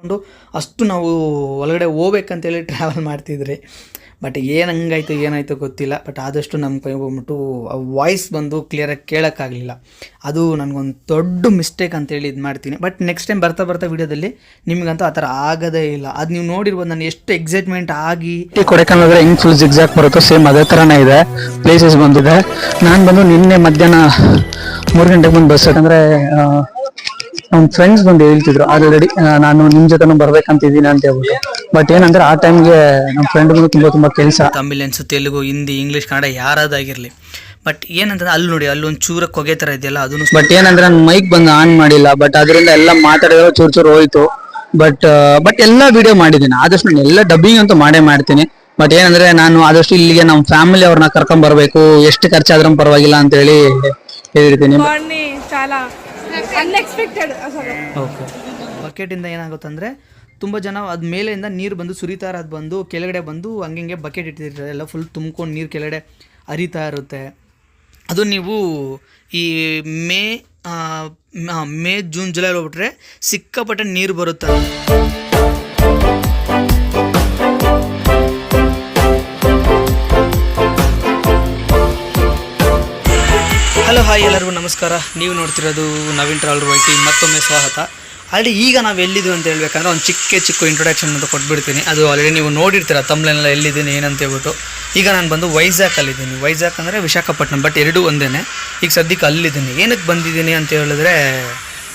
ಕೊಂಡು ಅಷ್ಟು ನಾವು ಒಳಗಡೆ ಹೋಗ್ಬೇಕಂತೇಳಿ ಟ್ರಾವೆಲ್ ಮಾಡ್ತಿದ್ರಿ. ಬಟ್ ಏನು ಹಂಗಾಯ್ತು, ಏನಾಯಿತು ಗೊತ್ತಿಲ್ಲ. ಬಟ್ ಆದಷ್ಟು ನಮ್ಮ ಕೈ ಬಂದ್ಬಿಟ್ಟು ಆ ವಾಯ್ಸ್ ಬಂದು ಕ್ಲಿಯರಾಗಿ ಕೇಳೋಕ್ಕಾಗಲಿಲ್ಲ. ಅದು ನನಗೊಂದು ದೊಡ್ಡ ಮಿಸ್ಟೇಕ್ ಅಂತೇಳಿ ಇದು ಮಾಡ್ತೀನಿ. ಬಟ್ ನೆಕ್ಸ್ಟ್ ಟೈಮ್ ಬರ್ತಾ ಬರ್ತಾ ವಿಡಿಯೋದಲ್ಲಿ ನಿಮಗಂತೂ ಆ ಥರ ಆಗೋದೇ ಇಲ್ಲ. ಅದು ನೀವು ನೋಡಿರ್ಬೋದು ನಾನು ಎಷ್ಟು ಎಕ್ಸೈಟ್ಮೆಂಟ್ ಆಗಿ ಅಂದ್ರೆ ಹೆಂಗ್ ಫುಲ್ ಎಕ್ಸಾಕ್ಟ್ ಬರುತ್ತೋ ಸೇಮ್ ಅದೇ ಥರನೇ ಇದೆ. ಪ್ಲೇಸಸ್ ಬಂದಿದೆ. ನಾನು ಬಂದು ನಿನ್ನೆ ಮಧ್ಯಾಹ್ನ ಮೂರು ಗಂಟೆಗೆ ಬಂದು ಬಸ್ ಯಾಕಂದ್ರೆ ನಮ್ಮ ಫ್ರೆಂಡ್ಸ್ ಬಂದು ಹೇಳ್ತಿದ್ರು ಆಲ್ರೆಡಿ ನಾನು ನಿಮ್ ಜೊತೆನೂ ಬರ್ಬೇಕಂತಿದ್ದೀನಿ ಅಂತ ಹೇಳ್ಬಿಟ್ಟು. ಬಟ್ ಏನಂದ್ರೆ ಆ ಟೈಮ್ಗೆ ನಮ್ಮ ಫ್ರೆಂಡ್ ಬಂದು ತುಂಬಾ ತುಂಬಾ ಕೆಲಸ. ತಮಿಳೆನ್ಸು ತೆಲುಗು ಹಿಂದಿ ಇಂಗ್ಲಿಷ್ ಕನ್ನಡ ಯಾರಾದಾಗಿರ್ಲಿ ಬಟ್ ಏನಂತಂದ್ರೆ ಅಲ್ಲಿ ನೋಡಿ ಅಲ್ಲೊಂದು ಚೂರ ಕೊಗೆ ತರ ಇದೆಯಲ್ಲ ಅದನ್ನು ಬಟ್ ಏನಂದ್ರೆ ನಾನು ಮೈಕ್ ಬಂದು ಆನ್ ಮಾಡಿಲ್ಲ ಬಟ್ ಅದರಿಂದ ಎಲ್ಲ ಮಾತಾಡಿದ್ರೆ ಚೂರು ಚೂರು ಹೋಯ್ತು. ಬಟ್ ಬಟ್ ಎಲ್ಲ ವಿಡಿಯೋ ಮಾಡಿದ್ದೀನಿ. ಆದಷ್ಟು ನಾನು ಎಲ್ಲ ಡಬ್ಬಿಂಗ್ ಅಂತೂ ಮಾಡೇ ಮಾಡ್ತೀನಿ. ಬಟ್ ಏನಂದ್ರೆ ನಾನು ಆದಷ್ಟು ಇಲ್ಲಿಗೆ ನಮ್ಮ ಫ್ಯಾಮಿಲಿ ಅವ್ರನ್ನ ಕರ್ಕೊಂಡ್ ಬರ್ಬೇಕು. ಎಷ್ಟು ಖರ್ಚಾದ್ರೂ ಪರವಾಗಿಲ್ಲ ಅಂತ ಹೇಳಿ ಹೇಳಿರ್ತೀನಿ ಅನ್ಎಕ್ಸ್ಪೆಕ್ಟೆಡ್ ಓಕೆ ಬಕೆಟಿಂದ ಏನಾಗುತ್ತಂದರೆ, ತುಂಬ ಜನ ಅದು ಮೇಲೆಯಿಂದ ನೀರು ಬಂದು ಸುರಿತಾರ ಅದು ಬಂದು, ಕೆಳಗಡೆ ಬಂದು ಹಂಗೆ ಬಕೆಟ್ ಇಟ್ಟಿರ್ತಾರೆ. ಎಲ್ಲ ಫುಲ್ ತುಂಬ್ಕೊಂಡು ನೀರು ಕೆಳಗಡೆ ಹರಿತಾ ಇರುತ್ತೆ. ಅದು ನೀವು ಈ ಮೇ ಮೇ ಜೂನ್ ಜುಲೈ ಹೋಗ್ಬಿಟ್ರೆ ಸಿಕ್ಕಾಪಟ್ಟೆ ನೀರು ಬರುತ್ತೆ ನಮಸ್ಕಾರ. ನೀವು ನೋಡ್ತಿರೋದು ನವೀನ್ ಟ್ರಾವೆಲ್ ವೈಟಿ, ಮತ್ತೊಮ್ಮೆ ಸ್ವಾಗತ. ಆಲ್ರೆಡಿ ಈಗ ನಾವು ಎಲ್ಲಿದ್ದೀವಿ ಅಂತ ಹೇಳ್ಬೇಕಂದ್ರೆ ಒಂದು ಚಿಕ್ಕ ಚಿಕ್ಕ ಇಂಟ್ರೊಡಕ್ಷನ್ ಅಂತ ಕೊಟ್ಬಿಡ್ತೀನಿ. ಅದು ಆಲ್ರೆಡಿ ನೀವು ನೋಡಿರ್ತೀರ ತಮ್ಲೆಲ್ಲ ಎಲ್ಲಿದ್ದೀನಿ ಏನಂತ ಹೇಳ್ಬಿಟ್ಟು. ಈಗ ನಾನು ಬಂದು ವೈಜಾಗಲ್ಲಿದ್ದೀನಿ ವೈಜಾಕ್ ಅಂದರೆ ವಿಶಾಖಪಟ್ಟಣಂ ಬಟ್ ಎರಡೂ ಒಂದೇ ಈಗ ಸದ್ಯಕ್ಕೆ ಅಲ್ಲಿದ್ದೀನಿ. ಏನಕ್ಕೆ ಬಂದಿದ್ದೀನಿ ಅಂತ ಹೇಳಿದ್ರೆ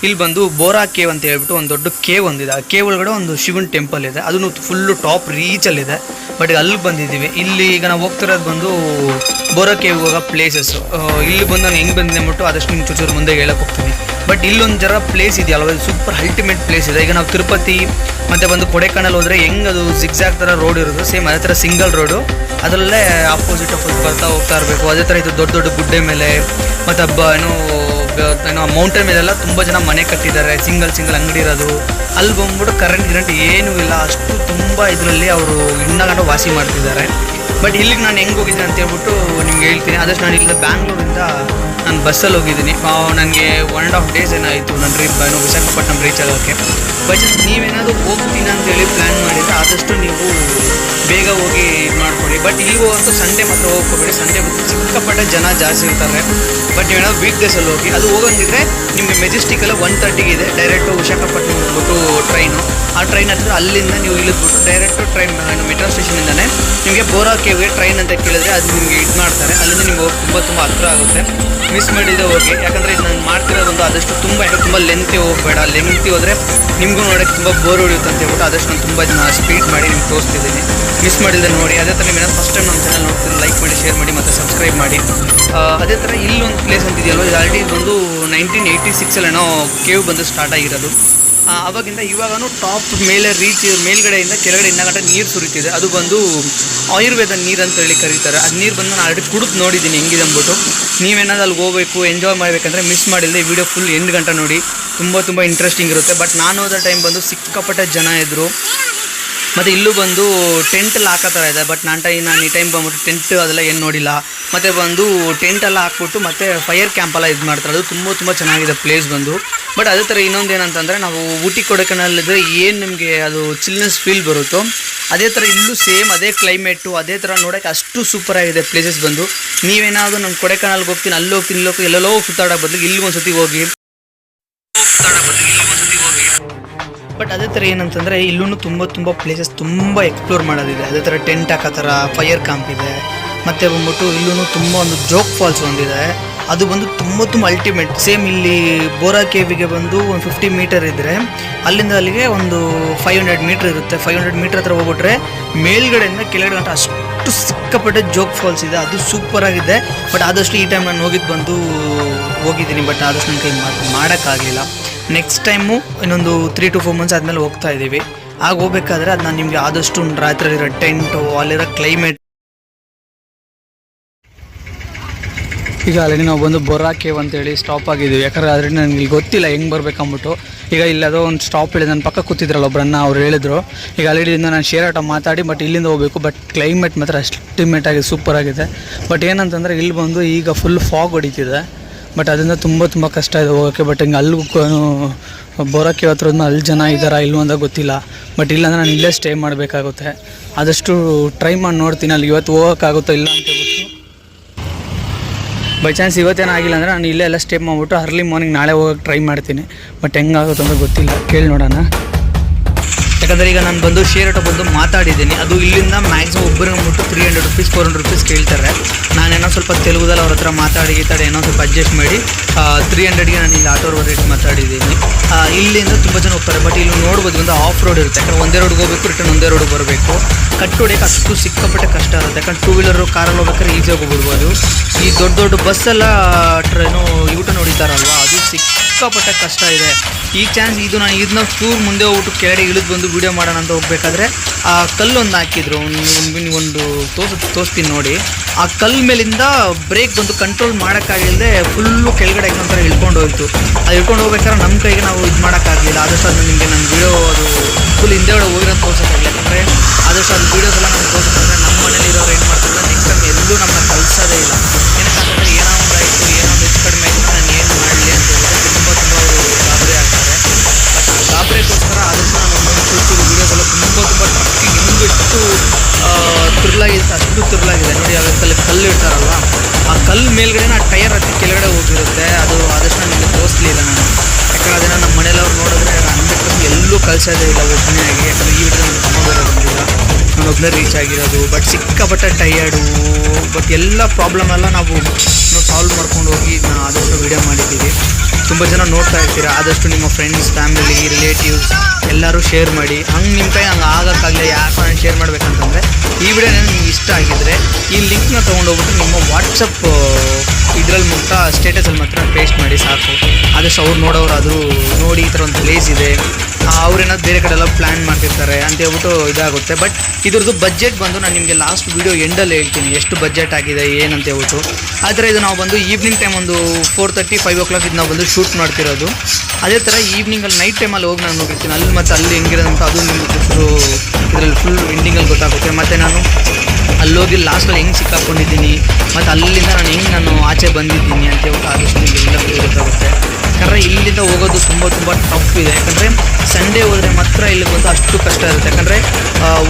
ಇಲ್ಲಿ ಬಂದು ಬೋರಾ ಕೇವ್ ಅಂತ ಹೇಳ್ಬಿಟ್ಟು ಒಂದು ದೊಡ್ಡ ಕೇವ್ ಒಂದಿದೆ. ಆ ಕೇವ್ ಒಳಗಡೆ ಒಂದು ಶಿವನ್ ಟೆಂಪಲ್ ಇದೆ. ಅದನ್ನು ಫುಲ್ಲು ಟಾಪ್ ರೀಚಲ್ಲಿದೆ ಬಟ್ ಅಲ್ಲಿ ಬಂದಿದ್ದೀವಿ. ಇಲ್ಲಿ ಈಗ ನಾವು ಹೋಗ್ತಿರೋದು ಬಂದು ಬೋರಾ ಕೇವ್ ಹೋಗೋ ಪ್ಲೇಸಸ್ ಇಲ್ಲಿ ಬಂದು ನಾನು ಹೆಂಗೆ ಬಂದೆ ಅಂದ್ಬಿಟ್ಟು ಆದಷ್ಟು ನಿಮ್ಮ ಚೂಚೂರು ಮುಂದೆ ಹೇಳಕ್ಕೆ ಹೋಗ್ತೀನಿ. ಬಟ್ ಇಲ್ಲೊಂದು ಜರ ಪ್ಲೇಸ್ ಇದೆಯಲ್ವ ಸೂಪರ್ ಅಲ್ಟಿಮೇಟ್ ಪ್ಲೇಸ್ ಇದೆ. ಈಗ ನಾವು ತಿರುಪತಿ, ಮತ್ತು ಬಂದು ಕೊಡೆಕಾನಲ್ ಹೋದರೆ ಹೆಂಗೆ ಅದು ಸಿಕ್ಸಾಕ್ ಥರ ರೋಡ್ ಇರೋದು ಸೇಮ್ ಅದೇ ಥರ ಸಿಂಗಲ್ ರೋಡು ಅದರಲ್ಲೇ ಆಪೋಸಿಟ್ ಆಪೋಸಿಟ್ ಬರ್ತಾ ಹೋಗ್ತಾ ಇರಬೇಕು. ಅದೇ ಥರ ಇದು ದೊಡ್ಡ ದೊಡ್ಡ ಗುಡ್ಡೆ ಮೇಲೆ, ಮತ್ತು ಹಬ್ಬ ಏನೋ ಏನೋ ಮೌಂಟೇನ್ ಮೇಲೆಲ್ಲ ತುಂಬ ಜನ ಮನೆ ಕಟ್ಟಿದ್ದಾರೆ. ಸಿಂಗಲ್ ಸಿಂಗಲ್ ಅಂಗಡಿ ಇರೋದು. ಅಲ್ಲಿ ಬಂದ್ಬಿಟ್ಟು ಕರೆಂಟ್ ಗಿರೆಂಟ್ ಏನೂ ಇಲ್ಲ. ಅಷ್ಟು ತುಂಬ ಇದರಲ್ಲಿ ಅವರು ಇನ್ನಗಂಡು ವಾಸಿ ಮಾಡ್ತಿದ್ದಾರೆ. ಬಟ್ ಇಲ್ಲಿಗೆ ನಾನು ಹೆಂಗೆ ಹೋಗಿದ್ದೀನಿ ಅಂತ ಹೇಳ್ಬಿಟ್ಟು ನಿಮ್ಗೆ ಹೇಳ್ತೀನಿ. ಆದಷ್ಟು ನಾನು ಇಲ್ಲಿಂದ ಬ್ಯಾಂಗ್ಳೂರಿಂದ ನಾನು ಬಸ್ಸಲ್ಲಿ ಹೋಗಿದ್ದೀನಿ. ನನಗೆ ಒನ್ ಆ್ಯಂಡ್ ಹಾಫ್ ಡೇಸ್ ಏನಾಯಿತು ನನ್ನ ಟ್ರಿಪ್ ಏನೋ ವಿಶಾಖಪಟ್ಟಣಂ ರೀಚ್ ಆಗೋಕ್ಕೆ ಬಟ್ ನೀವೇನಾದರೂ ಹೋಗ್ತೀನಿ ಅಂತೇಳಿ ಪ್ಲ್ಯಾನ್ ಮಾಡಿದರೆ ಆದಷ್ಟು ನೀವು ಬೇಗ ಹೋಗಿ ಇದು ಮಾಡ್ಕೊಳ್ಳಿ. ಬಟ್ ಈಗ ಹೋಗಂತೂ ಸಂಡೇ ಮಾತ್ರ ಹೋಗ್ಕೋಬೇಡಿ. ಸಂಡೇ ಸಿಕ್ಕಾಪಟ್ಟೆ ಜನ ಜಾಸ್ತಿ ಇರ್ತಾರೆ. ಬಟ್ ನೀವೇನಾದ್ರು ವೀಕ್ ಡೇಸಲ್ಲಿ ಹೋಗಿ. ಅದು ಹೋಗಂಗಿದ್ರೆ ನಿಮಗೆ ಮೆಜೆಸ್ಟಿಕಲ್ಲ ಒನ್ ತರ್ಟಿಗೆ ಇದೆ. ಡೈರೆಕ್ಟು ವಿಶಾಖಪಟ್ಟಣಂ ಹೋಗ್ಬಿಟ್ಟು ಟ್ರೈನು ಆ ಟ್ರೈನ್ ಹತ್ತಿರ ಅಲ್ಲಿಂದ ನೀವು ಇಳಿದ್ಬಿಟ್ಟು ಡೈರೆಕ್ಟು ಟ್ರೈನ್ ಮೆಟ್ರೋ ಸ್ಟೇಷನಿಂದನೇ ನಿಮಗೆ ಬೋರಾ ಕೇವ್ಗೆ ಟ್ರೈನ್ ಅಂತ ಕೇಳಿದ್ರೆ ಅದು ನಿಮಗೆ ಇದು ಮಾಡ್ತಾರೆ. ಅಲ್ಲಿಂದ ನಿಮ್ಗೆ ತುಂಬ ತುಂಬ ಹತ್ರ ಆಗುತ್ತೆ. ಮಿಸ್ ಮಾಡಿದೆ ಹೋಗಿ, ಯಾಕಂದರೆ ಇದು ನಾನು ಮಾಡ್ತಿರೋದೊಂದು ಆದಷ್ಟು ತುಂಬ ತುಂಬ ಲೆಂತಿ ಹೋಗಬೇಡ. ಲೆಂತಿ ಹೋದರೆ ನಿಮಗೂ ನೋಡೋಕ್ಕೆ ತುಂಬ ಬೋರ್ ಹೊಡೆಯುತ್ತೆ ಅಂತ ಹೇಳ್ಬಿಟ್ಟು ಆದಷ್ಟು ನಾನು ತುಂಬ ಇದನ್ನ ಸ್ಪೀಡ್ ಮಾಡಿ ನಿಮ್ಗೆ ತೋರಿಸ್ತಿದ್ದೀನಿ. ಮಿಸ್ ಮಾಡಿದೆ ನೋಡಿ, ಅದೇ ಥರ ನೀವು ಫಸ್ಟ್ ಟೈಮ್ ನಮ್ಮ ಚಾನಲ್ ನೋಡ್ತೀನಿ ಲೈಕ್ ಮಾಡಿ ಶೇರ್ ಮಾಡಿ ಮತ್ತು ಸಬ್ಸ್ಕ್ರೈಬ್ ಮಾಡಿ. ಅದೇ ಥರ ಇಲ್ಲೊಂದು ಪ್ಲೇಸ್ ಅಂತಿದೆಯಲ್ಲ ಇದು ಆಲ್ರೆಡಿ ಇದೊಂದು ನೈನ್ಟೀನ್ ಏಯ್ಟಿ ಸಿಕ್ಸಲ್ಲೇನೋ ಕೇವ್ ಬಂದು ಸ್ಟಾರ್ಟ್ ಆಗಿರೋದು. ಆ, ಅವಾಗಿಂದ ಇವಾಗನೂ ಟಾಪ್ ಮೇಲೆ ರೀಚ್ ಮೇಲ್ಗಡೆಯಿಂದ ಕೆಳಗಡೆ ಗಂಟೆ ನೀರು ಸುರಿತಿದೆ. ಅದು ಬಂದು ಆಯುರ್ವೇದ ನೀರು ಅಂತ ಹೇಳಿ ಕರೀತಾರೆ. ಅದು ನೀರು ಬಂದು ನಾನು ಆಲ್ರೆಡಿ ಕುಡಿದು ನೋಡಿದ್ದೀನಿ ಹೆಂಗಿದೆ ಅಂದ್ಬಿಟ್ಟು. ನೀವೇನಾದ್ರು ಅಲ್ಲಿ ಹೋಗಬೇಕು ಎಂಜಾಯ್ ಮಾಡಬೇಕಂದ್ರೆ ಮಿಸ್ ಮಾಡಿಲ್ಲದೆ ವಿಡಿಯೋ ಫುಲ್ ಎಂಟು ಗಂಟೆ ನೋಡಿ. ತುಂಬ ತುಂಬ ಇಂಟ್ರೆಸ್ಟಿಂಗ್ ಇರುತ್ತೆ. ಬಟ್ ನಾನು ಹೋದ ಟೈಮ್ ಬಂದು ಸಿಕ್ಕಾಪಟ್ಟೆ ಜನ ಇದ್ದರು ಮತ್ತು ಇಲ್ಲೂ ಬಂದು ಟೆಂಟೆಲ್ಲ ಹಾಕೋ ಥರ ಇದೆ. ಬಟ್ ನಾನು ಟೈ ನಾನು ಈ ಟೈಮ್ ಬಂದ್ಬಿಟ್ಟು ಟೆಂಟ್ ಅದೆಲ್ಲ ಏನು ನೋಡಿಲ್ಲ. ಮತ್ತು ಬಂದು ಟೆಂಟ್ ಎಲ್ಲ ಹಾಕ್ಬಿಟ್ಟು ಮತ್ತು ಫೈರ್ ಕ್ಯಾಂಪ್ ಎಲ್ಲ ಇದು ಮಾಡ್ತಾರೆ. ಅದು ತುಂಬ ತುಂಬ ಚೆನ್ನಾಗಿದೆ ಪ್ಲೇಸ್ ಬಂದು. ಬಟ್ ಅದೇ ಥರ ಇನ್ನೊಂದು ಏನಂತಂದರೆ ನಾವು ಊಟಿ ಕೊಡಕನಲ್ಲಿದ್ರೆ ಏನು ನಿಮಗೆ ಅದು ಚಿಲ್ನೆಸ್ ಫೀಲ್ ಬರುತ್ತೋ, ಅದೇ ಥರ ಇಲ್ಲೂ ಸೇಮ್ ಅದೇ ಕ್ಲೈಮೇಟು ಅದೇ ಥರ ನೋಡೋಕ್ಕೆ ಅಷ್ಟು ಸೂಪರ್ ಆಗಿದೆ ಪ್ಲೇಸಸ್ ಬಂದು. ನೀವೇನಾದರೂ ನಮ್ಮ ಕೊಡೆಕನಲ್ಗೆ ಹೋಗ್ತೀನಿ ಅಲ್ಲಿ ಹೋಗ್ತೀನಿ ಇಲ್ಲಿ ಹೋಗಿ ಎಲ್ಲೆಲ್ಲೋ ಸುತ್ತಾಡೋ ಬದಲು ಇಲ್ಲಿ ಒಂದು ಸತಿ ಹೋಗಿ. ಬಟ್ ಅದೇ ಥರ ಏನಂತಂದರೆ ಇಲ್ಲೂ ತುಂಬ ತುಂಬ ಪ್ಲೇಸಸ್ ತುಂಬ ಎಕ್ಸ್ಪ್ಲೋರ್ ಮಾಡೋದಿದೆ. ಅದೇ ಥರ ಟೆಂಟ್ ಹಾಕೋ ಥರ ಫೈರ್ ಕ್ಯಾಂಪ್ ಇದೆ. ಮತ್ತು ಬಂದ್ಬಿಟ್ಟು ಇಲ್ಲೂ ತುಂಬ ಒಂದು ಜೋಕ್ ಫಾಲ್ಸ್ ಒಂದಿದೆ. ಅದು ಬಂದು ತುಂಬ ತುಂಬ ಅಲ್ಟಿಮೇಟ್ ಸೇಮ್ ಇಲ್ಲಿ ಬೋರಾ ಕೇವಿಗೆ ಬಂದು ಒಂದು ಫಿಫ್ಟಿ ಮೀಟರ್ ಇದ್ದರೆ ಅಲ್ಲಿಂದ ಅಲ್ಲಿಗೆ ಒಂದು ಫೈವ್ ಹಂಡ್ರೆಡ್ ಮೀಟ್ರ್ ಇರುತ್ತೆ. ಫೈವ್ ಹಂಡ್ರೆಡ್ ಮೀಟ್ರ್ ಹತ್ರ ಹೋಗ್ಬಿಟ್ರೆ ಮೇಲ್ಗಡೆಯಿಂದ ಕೆಳಗಡೆ ಗಂಟ ಅಷ್ಟು ಸಿಕ್ಕಾಪಟ್ಟೆ ಜೋಕ್ ಫಾಲ್ಸ್ ಇದೆ. ಅದು ಸೂಪರ್ ಆಗಿದೆ. ಬಟ್ ಆದಷ್ಟು ಈ ಟೈಮ್ ನಾನು ಹೋಗಿದ್ದು ಬಂದು ಹೋಗಿದ್ದೀನಿ. ಬಟ್ ಆದಷ್ಟು ನನ್ನ ಕೈ ಮಾಡೋಕ್ಕಾಗಲಿಲ್ಲ. ನೆಕ್ಸ್ಟ್ ಟೈಮು ಇನ್ನೊಂದು ತ್ರೀ ಟು ಫೋರ್ ಮಂತ್ಸ್ ಆದಮೇಲೆ ಹೋಗ್ತಾ ಇದ್ದೀವಿ ಆಗ ಹೋಗ್ಬೇಕಾದ್ರೆ ಅದು ನಾನು ನಿಮಗೆ ಆದಷ್ಟು ರಾತ್ರಿ ಇರೋ ಟೆಂಟು ಅಲ್ಲಿರೋ ಕ್ಲೈಮೇಟ್ ಈಗ ಅಲ್ಲಿ ನಾವು ಬಂದು ಬೊರಾ ಕೇವ್ ಅಂತೇಳಿ ಸ್ಟಾಪ್ ಆಗಿದ್ದೀವಿ ಯಾಕಂದ್ರೆ ಅದರಿಂದ ನನಗೆ ಇಲ್ಲಿ ಗೊತ್ತಿಲ್ಲ ಹೆಂಗೆ ಬರ್ಬೇಕಂದ್ಬಿಟ್ಟು. ಈಗ ಇಲ್ಲಿ ಅದೋ ಒಂದು ಸ್ಟಾಪ್ ಹೇಳಿ ನನ್ನ ಪಕ್ಕ ಕೂತಿದ್ರಲ್ಲ ಒಬ್ಬರನ್ನ ಅವ್ರು ಹೇಳಿದ್ರು. ಈಗ ಇಂದ ನಾನು ಶೇರ್ ಆಟ ಮಾತಾಡಿ ಬಟ್ ಇಲ್ಲಿಂದ ಹೋಗಬೇಕು. ಬಟ್ ಕ್ಲೈಮೇಟ್ ಮಾತ್ರ ಅಲ್ಟಿಮೇಟ್ ಆಗಿ ಸೂಪರ್ ಆಗಿದೆ. ಬಟ್ ಏನಂತಂದರೆ ಇಲ್ಲಿ ಬಂದು ಈಗ ಫುಲ್ ಫಾಗ್ ಹೊಡಿತಿದೆ. ಬಟ್ ಅದರಿಂದ ತುಂಬ ತುಂಬ ಕಷ್ಟ ಇದೆ ಹೋಗೋಕ್ಕೆ ಬಟ್ ಹಿಂಗೆ ಅಲ್ಲಿ ಬರೋಕ್ಕೆ ಹತ್ರ ಅಲ್ಲಿ ಜನ ಇದ್ದಾರಾ ಇಲ್ಲೂ ಅಂತ ಗೊತ್ತಿಲ್ಲ. ಬಟ್ ಇಲ್ಲಾಂದ್ರೆ ನಾನು ಇಲ್ಲೇ ಸ್ಟೇ ಮಾಡಬೇಕಾಗುತ್ತೆ. ಆದಷ್ಟು ಟ್ರೈ ಮಾಡಿ ನೋಡ್ತೀನಿ. ಅಲ್ಲಿ ಇವತ್ತು ಹೋಗೋಕ್ಕಾಗುತ್ತೋ ಇಲ್ಲ ಅಂತ ಬೈ ಚಾನ್ಸ್ ಇವತ್ತೇನೋ ಆಗಿಲ್ಲ ಅಂದರೆ ನಾನು ಇಲ್ಲೇ ಎಲ್ಲ ಸ್ಟೇಪ್ ಮಾಡಿಬಿಟ್ಟು ಅರ್ಲಿ ಮಾರ್ನಿಂಗ್ ನಾಳೆ ಹೋಗೋಕೆ ಟ್ರೈ ಮಾಡ್ತೀನಿ. ಬಟ್ ಹೆಂಗಾಗುತ್ತೆ ಅಂತ ಗೊತ್ತಿಲ್ಲ. ಕೇಳಿ ನೋಡೋಣ. ಯಾಕಂದರೆ ಈಗ ನಾನು ಬಂದು ಶೇರ್ ಆಟೋ ಬಂದು ಮಾತಾಡಿದ್ದೀನಿ. ಅದು ಇಲ್ಲಿಂದ ಮ್ಯಾಕ್ಸಿಮಮ್ ಒಬ್ಬರಿಗೆ ಮುಟ್ಟು three hundred rupees four hundred rupees ಕೇಳ್ತಾರೆ. ನಾನೇನೋ ಸ್ವಲ್ಪ ತೆಲುಗುದಲ್ಲಿ ಅವ್ರ ಹತ್ರ ಮಾತಾಡಿ ಈ ಏನೋ ಸ್ವಲ್ಪ ಅಡ್ಜಸ್ಟ್ ಮಾಡಿ ತ್ರೀ ಹಂಡ್ರೆಡ್ಗೆ ನಾನು ಇಲ್ಲಿ ಆಟೋ ರೇಟ್ ಮಾತಾಡಿದ್ದೀನಿ. ಇಲ್ಲಿಂದ ತುಂಬ ಜನ ಹೋಗ್ತಾರೆ. ಬಟ್ ಇಲ್ಲಿ ನೋಡ್ಬೋದು ಒಂದು ಆಫ್ ರೋಡ್ ಇರುತ್ತೆ. ಯಾಕಂದ್ರೆ ಒಂದೇ ರೋಡ್ಗೆ ಹೋಗ್ಬೇಕು ರಿಟರ್ನ್ ಒಂದೇ ರೋಡ್ ಬರಬೇಕು. ಕಟ್ ಹೊಡಿಯೋಕೆ ಅಷ್ಟು ಸಿಕ್ಕಾಪಟ್ಟೆ ಕಷ್ಟ ಇರುತ್ತೆ ಯಾಕಂದ್ರೆ ಟೂ ವೀಲರು ಕಾರಲ್ಲಿ ಹೋಗ್ಬೇಕಾದ್ರೆ ಈಸಿಯಾಗಿ ಹೋಗ್ಬಿಡ್ಬೋದು. ಈ ದೊಡ್ಡ ದೊಡ್ಡ ಬಸ್ಸೆಲ್ಲ ಟ್ರೈನು ಯೂಟರ್ನ್ ಹೊಡಿತಾರಲ್ವ ಅದು ಸಿಕ್ಕಾಪಟ್ಟೆ ಕಷ್ಟ ಇದೆ. ಈ ಚಾನ್ಸ್ ಇದು ನಾನು ಇದನ್ನ ಚೂರು ಮುಂದೆ ಹೋಗ್ಬಿಟ್ಟು ಕೆಳಗಡೆ ಇಳಿದು ಬಂದು ವೀಡಿಯೋ ಮಾಡೋಣ ಅಂತ ಹೋಗ್ಬೇಕಾದ್ರೆ, ಆ ಕಲ್ಲು ಒಂದು ಹಾಕಿದ್ರು. ಒಂದು ಒಂದು ತೋರ್ಸ್ ತೋರಿಸ್ತೀನಿ ನೋಡಿ. ಆ ಕಲ್ಲು ಮೇಲಿಂದ ಬ್ರೇಕ್ ಬಂದು ಕಂಟ್ರೋಲ್ ಮಾಡೋಕ್ಕಾಗಿಲ್ಲದೆ ಫುಲ್ಲು ಕೆಳಗಡೆ ಒಂಥರ ಇಳ್ಕೊಂಡು ಹೋಯ್ತು. ಅದು ಇಳ್ಕೊಂಡು ಹೋಗ್ಬೇಕಾದ್ರೆ ನಮ್ಮ ಕೈಗೆ ನಾವು ಇದು ಮಾಡೋಕ್ಕಾಗಲಿಲ್ಲ. ಆದಷ್ಟು ಅದು ನಿಮಗೆ ನನ್ನ ವಿಡಿಯೋ ಅದು ಫುಲ್ ಹಿಂದೆಗಡೆ ಹೋಗಿರೋದು ತೋರ್ಸೋಕ್ಕಾಗಲಿಲ್ಲ. ಯಾಕಂದರೆ ಆದಷ್ಟು ಅದು ವೀಡಿಯೋಸ್ ಎಲ್ಲ ನಮ್ಗೆ ನಮ್ಮ ಮನೇಲಿ ಇರೋರು ಏನು ಮಾಡ್ತಾರೆ ನೆಕ್ಸ್ಟ್ ಟೈಮ್ ಎಲ್ಲೂ ನಮ್ಮನ್ನ ಕಲಿಸೋದೇ ಇಲ್ಲ. ತುರ್ಲಾಗಿದೆ ನೋಡಿ ಅದರಲ್ಲಿ ಕಲ್ಲು ಇಡ್ತಾರಲ್ವ? ಆ ಕಲ್ಲು ಮೇಲ್ಗಡೆ ಆ ಟೈರ್ ಹತ್ತಿ ಕೆಳಗಡೆ ಹೋಗಿರುತ್ತೆ. ಅದು ಆದಷ್ಟು ನಾನು ನಿಮಗೆ ತೋರಿಸ್ಲಿಲ್ಲ ನಾನು. ಯಾಕಂದ್ರೆ ಅದನ್ನು ನಮ್ಮ ಮನೆಯಲ್ಲವ್ರು ನೋಡಿದ್ರೆ ಹಂಡ್ರೆಡ್ ಎಲ್ಲೂ ಕಳ್ಸೋದೇ ಇಲ್ಲ ಒಬ್ಬನೇ ಆಗಿ ಯಾಕಂದ್ರೆ ಈ ವಿಡಿಯೋ ನನ್ನ ತಮ್ಮ ಬೇರೆ ನಾನು ರೀಚ್ ಆಗಿರೋದು. ಬಟ್ ಸಿಕ್ಕಾಪಟ್ಟೆ ಟೈರ್ಡು ಬಟ್ ಎಲ್ಲ ಪ್ರಾಬ್ಲಮ್ ಎಲ್ಲ ನಾವು ಸಾಲ್ವ್ ಮಾಡ್ಕೊಂಡು ಹೋಗಿ ನಾ ಆದಷ್ಟು ವೀಡಿಯೋ ಮಾಡಿದ್ದೀವಿ. ತುಂಬ ಜನ ನೋಡ್ತಾ ಇರ್ತೀರ, ಆದಷ್ಟು ನಿಮ್ಮ ಫ್ರೆಂಡ್ಸ್ ಫ್ಯಾಮಿಲಿ ರಿಲೇಟಿವ್ಸ್ ಎಲ್ಲರೂ ಶೇರ್ ಮಾಡಿ. ಹಂಗೆ ನಿಮ್ಮ ಕೈ ಹಂಗೆ ಆಗೋಕ್ಕಾಗಲಿ ಯಾಕೆ ನಾನು ಶೇರ್ ಮಾಡ್ಬೇಕಂತಂದರೆ, ಈ ವಿಡಿಯೋ ನಿಮ್ಗೆ ಇಷ್ಟ ಆಗಿದ್ರೆ ಈ ಲಿಂಕ್ನ ತೊಗೊಂಡೋಗ್ಬಿಟ್ಟು ನಿಮ್ಮ ವಾಟ್ಸಪ್ ಇದರಲ್ಲಿ ಮುಕ್ತ ಸ್ಟೇಟಸಲ್ಲಿ ಮಾತ್ರ ಪೇಸ್ಟ್ ಮಾಡಿ ಸಾಕು. ಆದಷ್ಟು ಅವ್ರು ಅದು ನೋಡಿ ಈ ಥರ ಒಂದು ಪ್ಲೇಸ್ ಇದೆ ಅವ್ರೇನಾದ್ರು ಬೇರೆ ಕಡೆ ಎಲ್ಲ ಪ್ಲ್ಯಾನ್ ಮಾಡ್ತಿರ್ತಾರೆ ಅಂತ ಹೇಳ್ಬಿಟ್ಟು ಇದಾಗುತ್ತೆ. ಬಟ್ ಇದ್ರದ್ದು ಬಜೆಟ್ ಬಂದು ನಾನು ನಿಮಗೆ ಲಾಸ್ಟ್ ವೀಡಿಯೋ ಎಂಡಲ್ಲಿ ಹೇಳ್ತೀನಿ. ಎಷ್ಟು ಬಜೆಟ್ ಆಗಿದೆ ಏನಂತ ಹೇಳ್ಬಿಟ್ಟು. ಥರ ಇದು ನಾವು ಬಂದು ಈವ್ನಿಂಗ್ ಟೈಮ್ ಒಂದು four thirty five o'clock ಇದು ನಾವು ಬಂದು ಶೂಟ್ ಮಾಡ್ತಿರೋದು. ಅದೇ ಥರ ಈವ್ನಿಂಗಲ್ಲಿ ನೈಟ್ ಟೈಮಲ್ಲಿ ಹೋಗಿ ನಾನು ನೋಡಿರ್ತೀನಿ. ಅಲ್ಲಿ ಮತ್ತು ಅಲ್ಲಿ ಹೆಂಗಿರೋದಂತ ಅದು ನಿಮಗೆ ಇದರಲ್ಲಿ ಫುಲ್ ಎಂಡಿಂಗಲ್ಲಿ ಗೊತ್ತಾಗುತ್ತೆ. ಮತ್ತು ನಾನು ಅಲ್ಲೋಗಿ ಲಾಸ್ಟಲ್ಲಿ ಹೆಂಗೆ ಸಿಕ್ಕಾಕೊಂಡಿದ್ದೀನಿ, ಮತ್ತು ಅಲ್ಲಿಂದ ನಾನು ಹೆಂಗೆ ನಾನು ಆಚೆ ಬಂದಿದ್ದೀನಿ ಅಂತ ಹೇಳ್ಬಿಟ್ಟು ಆದಷ್ಟು ನಿಮಗೆಲ್ಲ ಗೊತ್ತಾಗುತ್ತೆ ಯಾಕಂದರೆ ಇಲ್ಲಿಂದ ಹೋಗೋದು ತುಂಬ ತುಂಬ ಟಫ್ ಇದೆ. ಯಾಕಂದರೆ ಸಂಡೇ ಹೋದರೆ ಮಾತ್ರ ಇಲ್ಲಿ ಬಂದು ಅಷ್ಟು ಕಷ್ಟ ಇರುತ್ತೆ. ಯಾಕಂದರೆ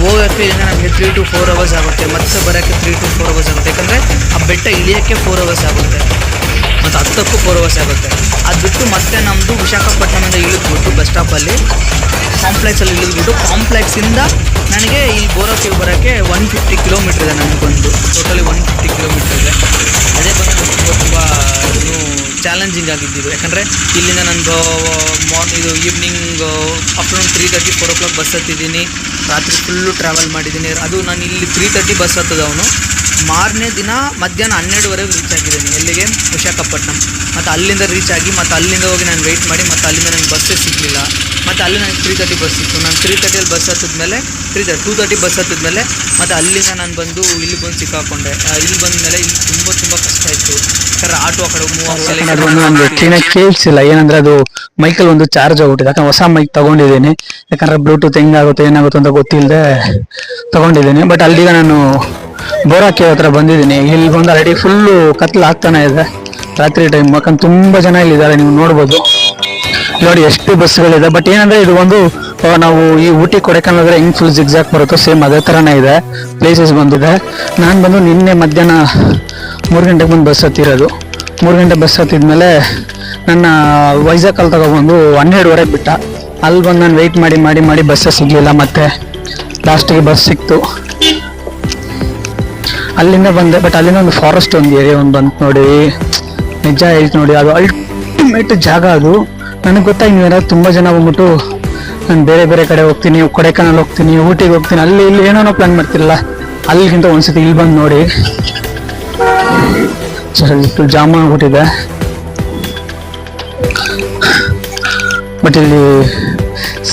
ಹೋಗೋಕ್ಕೆ ಇಲ್ಲಿಂದ ನಮಗೆ ತ್ರೀ ಟು ಫೋರ್ ಅವರ್ಸ್ ಆಗುತ್ತೆ. ಮತ್ತೆ ಬರೋಕ್ಕೆ ತ್ರೀ ಟು ಫೋರ್ ಅವರ್ಸ್ ಆಗುತ್ತೆ. ಯಾಕಂದರೆ ಆ ಬೆಟ್ಟ ಇಳಿಯೋಕ್ಕೆ ಫೋರ್ ಅವರ್ಸ್ ಆಗುತ್ತೆ. ಮತ್ತು ಹತ್ತಕ್ಕೂ ಫೋರ್ ಅವರ್ಸ್ ಆಗುತ್ತೆ. ಅದು ಮತ್ತೆ ನಮ್ಮದು ವಿಶಾಖಪಟ್ಟಣದಿಂದ ಇಳಿದ್ಬಿಟ್ಟು ಬಸ್ ಸ್ಟಾಪಲ್ಲಿ ಕಾಂಪ್ಲೆಕ್ಸಲ್ಲಿ ಇಳಿದ್ಬಿಟ್ಟು ಕಾಂಪ್ಲೆಕ್ಸಿಂದ ನನಗೆ ಈ ಬೋರಕ್ಕೆ ಬರೋಕ್ಕೆ ಒನ್ ಫಿಫ್ಟಿ ಕಿಲೋಮೀಟ್ರ್ ಇದೆ ನನಗೆ ಬಂದು ಟೋಟಲಿ ಒನ್ ಫಿಫ್ಟಿ ಕಿಲೋಮೀಟ್ರ್ ಇದೆ. ಅದೇ ಬಂದು ತುಂಬ ತುಂಬ ಚಾಲೆಂಜಿಂಗ್ ಆಗಿದ್ದಿದ್ದು ಯಾಕಂದರೆ ಇಲ್ಲಿಂದ ನಂದು ಮಾರ್ನಿಂಗ್ ಇದು evening afternoon three thirty four o'clock bus ಹತ್ತಿದ್ದೀನಿ. ರಾತ್ರಿ ಫುಲ್ಲು ಟ್ರಾವೆಲ್ ಮಾಡಿದ್ದೀನಿ. ಅದು ನಾನು ಇಲ್ಲಿ ತ್ರೀ ತರ್ಟಿ ಬಸ್ ಹತ್ತದವನು ಮಾರನೇ ದಿನ ಮಧ್ಯಾಹ್ನ ಹನ್ನೆರಡುವರೆಗೆ ರೀಚ್ ಆಗಿದ್ದೀನಿ ಎಲ್ಲಿಗೆ? ವಿಶಾಖಪಟ್ಟಣಂ ಮತ್ತು ಅಲ್ಲಿಂದ ರೀಚ್ ಆಗಿ ಮತ್ತು ಅಲ್ಲಿಂದ ಹೋಗಿ ನಾನು ವೆಯ್ಟ್ ಮಾಡಿ ಮತ್ತು ಅಲ್ಲಿಂದ ನನಗೆ ಬಸ್ಸೇ ಸಿಗಲಿಲ್ಲ. ಮತ್ತು ಅಲ್ಲಿ ನನಗೆ ತ್ರೀ ತರ್ಟಿ ಬಸ್ ಸಿಕ್ತು. ನಾನು ತ್ರೀ ತರ್ಟಿಯಲ್ಲಿ bus ಹತ್ತಿದ್ಮೇಲೆ three thirty two thirty bus ಹತ್ತಿದ್ಮೇಲೆ ಮತ್ತು ಅಲ್ಲಿಂದ ನಾನು ಬಂದು ಇಲ್ಲಿ ಬಂದು ಸಿಕ್ಕಾಕೊಂಡೆ. ಇಲ್ಲಿ ಬಂದ ಮೇಲೆ ಇಲ್ಲಿ ತುಂಬ ತುಂಬ ಕಷ್ಟ ಇತ್ತು. ಯಾಕಂದ್ರೆ ಆಟೋ ಆ ಕಡೆ ಮೂವ್ ಕ್ಲೀನಾಗಿ ಕೇಳಿಸಿಲ್ಲ. ಏನಂದ್ರೆ ಅದು ಮೈಕಲ್ಲಿ ಒಂದು ಚಾರ್ಜ್ ಆಗ್ಬಿಟ್ಟಿದೆ ಯಾಕಂದ್ರೆ ಹೊಸ ಮೈಕ್ ತಗೊಂಡಿದ್ದೀನಿ. ಯಾಕಂದ್ರೆ ಬ್ಲೂಟೂತ್ ಹೆಂಗಾಗುತ್ತೆ ಏನಾಗುತ್ತೆ ಅಂತ ಗೊತ್ತಿಲ್ಲದೆ ತಗೊಂಡಿದ್ದೀನಿ. ಬಟ್ ಅಲ್ಲಿಗ ನಾನು ಬೋರಾಕಿ ಹತ್ರ ಬಂದಿದ್ದೀನಿ. ಇಲ್ಲಿ ಬಂದು ಆಲ್ರೆಡಿ ಫುಲ್ಲು ಕತ್ಲು ಆಗ್ತಾನೆ ಇದೆ. ರಾತ್ರಿ ಟೈಮ್ ಯಾಕಂದ್ರೆ ತುಂಬ ಜನ ಇಲ್ಲಿದ್ದಾರೆ, ನೀವು ನೋಡ್ಬೋದು. ನೋಡಿ ಎಷ್ಟು ಬಸ್ಗಳಿದೆ. ಬಟ್ ಏನಂದ್ರೆ ಇದು ಒಂದು ನಾವು ಈ ಊಟಿ ಕೊಡೆಕಾನಲ್ ಹೋದ್ರೆ ಹೆಂಗ್ ಫುಲ್ ಜಿಗ್ಜಾಕ್ ಬರುತ್ತೋ ಸೇಮ್ ಅದೇ ಥರನೇ ಇದೆ. ಪ್ಲೇಸಸ್ ಬಂದಿದೆ. ನಾನು ಬಂದು ನಿನ್ನೆ ಮಧ್ಯಾಹ್ನ ಮೂರು ಗಂಟೆಗೆ ಬಂದು ಬಸ್ ಹತ್ತಿರೋದು. ಮೂರು ಗಂಟೆ ಬಸ್ ಹತ್ತಿದ್ಮೇಲೆ ನನ್ನ ವೈಜಾಗಲ್ಲಿ ತಗೊಬಂದು ಹನ್ನೆರಡುವರೆಗೆ ಬಿಟ್ಟ. ಅಲ್ಲಿ ಬಂದು ನಾನು ವೆಯ್ಟ್ ಮಾಡಿ ಮಾಡಿ ಮಾಡಿ ಬಸ್ಸೇ ಸಿಗಲಿಲ್ಲ ಮತ್ತೆ. ಲಾಸ್ಟಿಗೆ ಬಸ್ ಸಿಕ್ತು. ಅಲ್ಲಿಂದ ಬಂದೆ ಬಟ್ ಅಲ್ಲಿಂದ ಒಂದು ಫಾರೆಸ್ಟ್ ಒಂದು ಏರಿಯಾ ಒಂದು ಬಂತು ನೋಡಿ. ನಿಜ ಹೇಳ್ತು ನೋಡಿ, ಅದು ಅಲ್ಟಿಮೇಟ್ ಜಾಗ ಅದು. ನನಗೆ ಗೊತ್ತಾಗಿ ಏನಾದ್ರು ತುಂಬ ಜನ ಬಂದ್ಬಿಟ್ಟು ನಾನು ಬೇರೆ ಬೇರೆ ಕಡೆ ಹೋಗ್ತೀನಿ, ಕೊಡೆಕಾನಲ್ ಹೋಗ್ತೀನಿ, ಊಟಿಗೆ ಹೋಗ್ತೀನಿ, ಅಲ್ಲಿ ಇಲ್ಲಿ ಏನೋ ಪ್ಲಾನ್ ಮಾಡ್ತಿರಲ್ಲ, ಅಲ್ಲಿಗಿಂತ ಒಂದ್ಸತಿ ಇಲ್ಲಿ ಬಂದು ನೋಡಿ. ಸ್ವಲ್ಪ ಜಾಮ್ ಆಗ್ಬಿಟ್ಟಿದೆ. ಬಟ್ ಇಲ್ಲಿ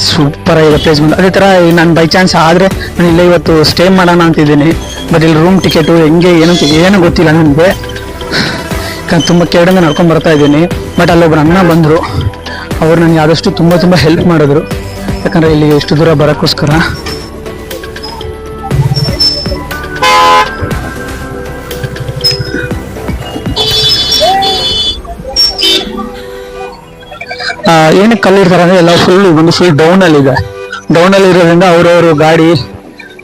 ಸೂಪರ್ ಆಗಿದೆ ಪ್ಲೇಸ್ ಬಂದು. ಅದೇ ಥರ ನಾನು ಬೈ ಚಾನ್ಸ್ ಆದರೆ ನಾನು ಇಲ್ಲೇ ಇವತ್ತು ಸ್ಟೇ ಮಾಡೋಣ ಅಂತಿದ್ದೀನಿ. ಬಟ್ ಇಲ್ಲಿ ರೂಮ್ ಟಿಕೆಟು ಹೆಂಗೆ ಏನು ಏನೂ ಗೊತ್ತಿಲ್ಲ ನನಗೆ. ತುಂಬ ಕೆರಡಿಂದ ನಡ್ಕೊಂಡು ಬರ್ತಾ ಇದ್ದೀನಿ. ಬಟ್ ಅಲ್ಲೊಬ್ರು ಅಣ್ಣ ಬಂದರು. ಅವರು ನನಗೆ ಆದಷ್ಟು ತುಂಬ ತುಂಬ ಹೆಲ್ಪ್ ಮಾಡಿದ್ರು. ಯಾಕಂದರೆ ಇಲ್ಲಿ ಎಷ್ಟು ದೂರ ಬರೋಕ್ಕೋಸ್ಕರ. ಏನಕ್ಕೆ ಕಲ್ಲಿರ್ತಾರೆ ಅಂದರೆ ಎಲ್ಲ ಫುಲ್ ಒಂದು ಫುಲ್ ಡೌನಲ್ಲಿದೆ ಡೌನಲ್ಲಿರೋದ್ರಿಂದ ಅವ್ರವ್ರ ಗಾಡಿ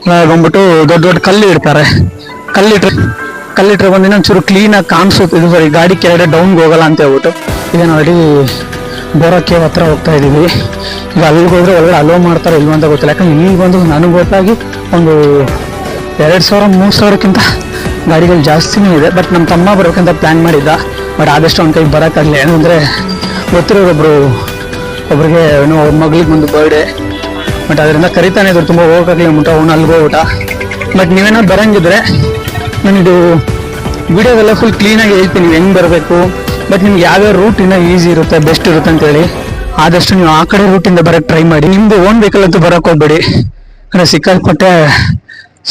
ಬಂದ್ಬಿಟ್ಟು ದೊಡ್ಡ ದೊಡ್ಡ ಕಲ್ಲು ಇಡ್ತಾರೆ. ಕಲ್ಲಿಟ್ರೆ ಕಲ್ಲಿಟ್ರೆ ಬಂದಿನ ಕ್ಲೀನ್ ಆಗಿ ಕಾಣಿಸುತ್ತೆ. ಇದು ಸರಿ, ಗಾಡಿ ಕೆಳಗಡೆ ಡೌನ್ಗೆ ಹೋಗಲ್ಲ ಅಂತ ಹೇಳ್ಬಿಟ್ಟು. ಈಗ ನೋಡಿ ಬೋರಾ ಕೇವ್ ಹತ್ರ ಹೋಗ್ತಾ ಇದ್ದೀವಿ ಈಗ ಅಲ್ಲಿಗೆ ಹೋದ್ರೆ ಒಳಗಡೆ ಅಲೋ ಮಾಡ್ತಾರೆ ಇಲ್ವ ಅಂತ ಗೊತ್ತಿಲ್ಲ. ಯಾಕಂದ್ರೆ ಇಲ್ಲಿ ಬಂದು ನನಗೆ ಗೊತ್ತಾಗಿ ಒಂದು ಎರಡು ಸಾವಿರ, ಮೂರು ಸಾವಿರಕ್ಕಿಂತ ಗಾಡಿಗಳು ಜಾಸ್ತಿನೇ ಇದೆ. ಬಟ್ ನಮ್ಮ ತಮ್ಮ ಬರೋಕ್ಕಿಂತ ಪ್ಲ್ಯಾನ್ ಮಾಡಿದ್ದ. ಬಟ್ ಆದಷ್ಟು ಅವ್ನ ಕೈಗೆ ಬರೋಕ್ಕಾಗಲಿ ಏನಂದರೆ ಗೊತ್ತಿರೋರೊಬ್ರು ಒಬ್ರಿಗೆ ಏನೋ ಮಗಳಿಗೆ ಒಂದು ಬರ್ಡೇ ಬಟ್ ಅದರಿಂದ ಕರಿತಾನೆ ಇದ್ರು, ತುಂಬ ಹೋಗೋಕ್ಕಾಗಲಿ ಮುಟ ಅವ್ನು ಅಲ್ಲಿಗೆ ಹೋಗ್ಬಿಟ ಬಟ್ ನೀವೇನೋ ಬರಂಗಿದ್ರೆ ನಿಮ್ದು ವಿಡಿಯೋದೆಲ್ಲ ಫುಲ್ ಕ್ಲೀನಾಗಿ ಹೇಳ್ತೀನಿ, ನೀವು ಹೆಂಗೆ ಬರಬೇಕು. ಬಟ್ ನಿಮ್ಗೆ ಯಾವ್ಯಾವ ರೂಟ್ ಇನ್ನೂ ಈಸಿ ಇರುತ್ತೆ ಬೆಸ್ಟ್ ಇರುತ್ತೆ ಅಂತೇಳಿ, ಆದಷ್ಟು ನೀವು ಆ ಕಡೆ ರೂಟಿಂದ ಬರೋಕ್ಕೆ ಟ್ರೈ ಮಾಡಿ. ನಿಮ್ದು ಓನ್ ವೆಹಿಕಲ್ ಅಂತೂ ಬರೋಕ್ಕೆ ಹೋಗ್ಬೇಡಿ. ಅಂದರೆ ಸಿಕ್ಕಾಪಟ್ಟೆ